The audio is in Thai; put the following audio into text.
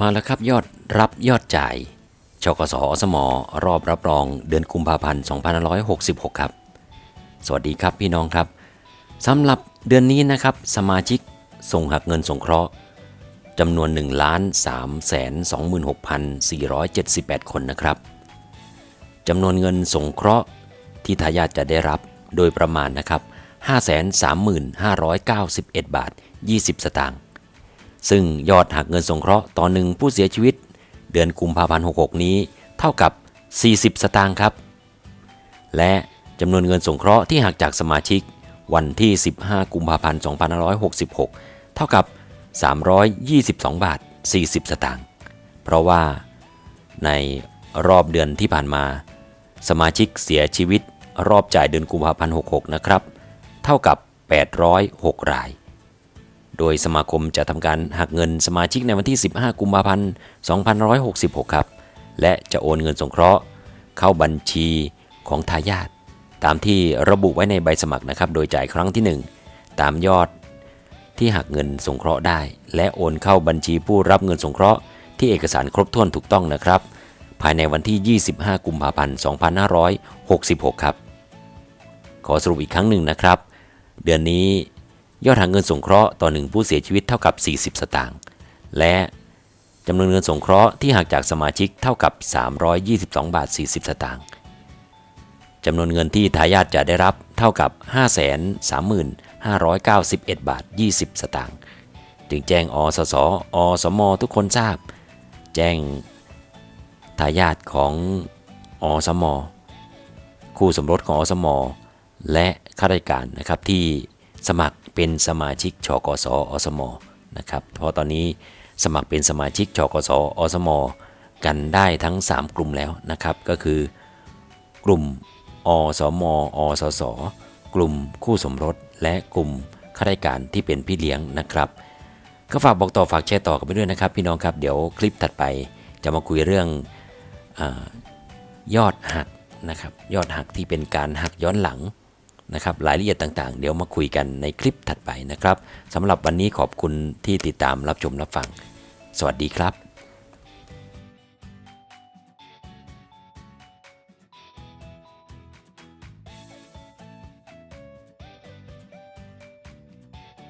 มาแล้วครับยอดรับยอดจ่ายชกสอสมอรอบรับรองเดือนกุมภาพันธ์2566 ครับ สวัสดีครับพี่น้องครับสำหรับเดือนนี้นะครับ สมาชิกส่งหักเงินสงเคราะห์จำนวน 1,326,478 คนนะครับจำนวนเงินสงเคราะห์ที่ทายาทจะได้รับโดยประมาณนะครับ 535,591 บาท 20 สตางค์ ซึ่งยอดหักเงินสงเคราะห์ต่อหนึ่งผู้เสียชีวิต เดือนกุมภาพันธ์66 นี้เท่ากับ 40 สตางค์ครับ และจำนวนเงินสงเคราะห์ที่หักจากสมาชิกวันที่ 15 กุมภาพันธ์ 2566 เท่ากับ 322 บาท 40 สตางค์ เพราะว่าในรอบเดือนที่ผ่านมา สมาชิกเสียชีวิตรอบจ่ายเดือนกุมภาพันธ์ 66 นะครับ เท่ากับ 806 ราย โดยสมาคมจะทำการหักเงินสมาชิกในวันที่ 15 กุมภาพันธ์ 2566 ครับ และจะโอนเงินสงเคราะห์ เข้าบัญชีของทายาทตามที่ระบุไว้ในใบสมัครนะครับ โดยจ่ายครั้งที่ 1 ตามยอดที่หักเงินสงเคราะห์ได้ และโอนเข้าบัญชีผู้รับเงินสงเคราะห์ ที่เอกสารครบถ้วนถูกต้องนะครับ ภายในวันที่ 25 กุมภาพันธ์ 2566 ครับ ขอสรุปอีกครั้งหนึ่งนะครับ เดือนนี้ ยอดหักเงินสงเคราะห์ต่อหนึ่งผู้เสียชีวิตเท่ากับ 40 สตางค์ และจำนวนเงินสงเคราะห์ที่หักจากสมาชิกเท่ากับ 322 บาท 40 สตางค์จำนวนเงินที่ทายาทจะได้รับเท่ากับ 535,91 บาท 20 สตางค์ จึงแจ้งอสสอสมทุกคนทราบ แจ้งทายาทของอสม คู่สมรสของอสม และข้าราชการนะครับที่สมัคร เป็นสมาชิกชกสอสมนะครับเพราะตอนนี้สมัครเป็นสมาชิกชกสอสมกันได้ทั้ง 3 กลุ่มแล้วนะครับก็คือกลุ่มอสมอสสกลุ่มคู่สมรสและกลุ่มข้าราชการที่เป็นพี่เลี้ยงนะครับ ก็ฝากบอกต่อฝากแชร์ต่อกันไปด้วยนะครับ พี่น้องครับเดี๋ยวคลิปถัดไปจะมาคุยเรื่องอยอดหักนะครับยอดหักที่เป็นการหักย้อนหลัง นะครับรายละเอียดต่างๆ เดี๋ยวมาคุยกันในคลิปถัดไปนะครับสำหรับวันนี้ขอบคุณที่ติดตามรับชมรับฟัง สวัสดีครับ